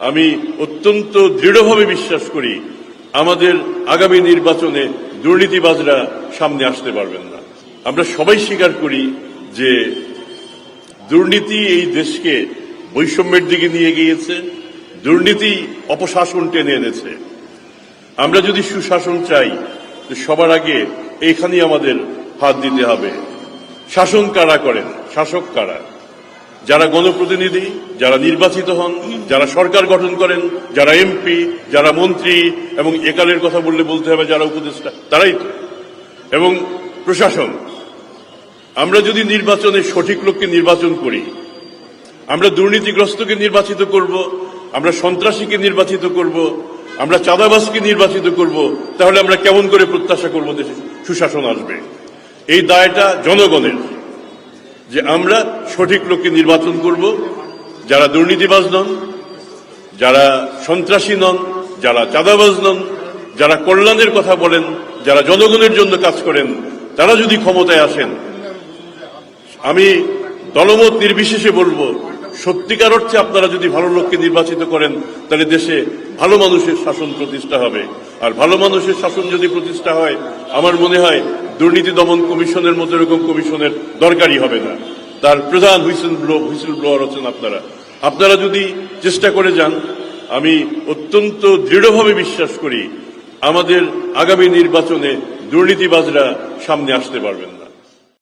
আমি অত্যন্ত দৃঢ়ভাবে বিশ্বাস করি, আমাদের আগামী নির্বাচনে দুর্নীতিবাজরা সামনে আসতে পারবেন না। আমরা সবাই স্বীকার করি যে দুর্নীতি এই দেশকে বৈষম্যের দিকে নিয়ে গিয়েছে, দুর্নীতি অপশাসন টেনে এনেছে। আমরা যদি সুশাসন চাই সবার আগে এখানেই আমাদের হাত দিতে হবে। শাসন কারা করেন? শাসক কারা? যারা গণপ্রতিনিধি, যারা নির্বাচিত হন, যারা সরকার গঠন করেন, যারা এমপি, যারা মন্ত্রী, এবং একালের কথা বললে বলতে হবে যারা উপদেষ্টা, তারাই তো। এবং প্রশাসন, আমরা যদি নির্বাচনে সঠিক লোককে নির্বাচন করি, আমরা দুর্নীতিগ্রস্তকে নির্বাচিত করব, আমরা সন্ত্রাসীকে নির্বাচিত করব, আমরা চাঁদাবাসকে নির্বাচিত করব, তাহলে আমরা কেমন করে প্রত্যাশা করব দেশে সুশাসন আসবে? এই দায়টা জনগণের। যে আমরা সঠিক লোককে নির্বাচন করব, যারা দুর্নীতিবাজ নন, যারা সন্ত্রাসী নন, যারা চাঁদাবাজ নন, যারা কল্যাণের কথা বলেন, যারা জনগণের জন্য কাজ করেন, তারা যদি ক্ষমতায় আসেন, আমি দলমত নির্বিশেষে বলব, সত্যিকার অর্থে আপনারা যদি ভালো লোককে নির্বাচিত করেন, তাহলে দেশে ভালো মানুষের শাসন প্রতিষ্ঠা হবে। আর ভালো মানুষের শাসন যদি প্রতিষ্ঠা হয়, আমার মনে হয় দুর্নীতি দমন কমিশনের মতো এরকম কমিশনের দরকারই হবে না। তার প্রধান হুইসেল ব্লো হুইসেল ব্লোয়ার হচ্ছেন আপনারা। আপনারা যদি চেষ্টা করে যান, আমি অত্যন্ত দৃঢ়ভাবে বিশ্বাস করি আমাদের আগামী নির্বাচনে দুর্নীতিবাজরা সামনে আসতে পারবেন না।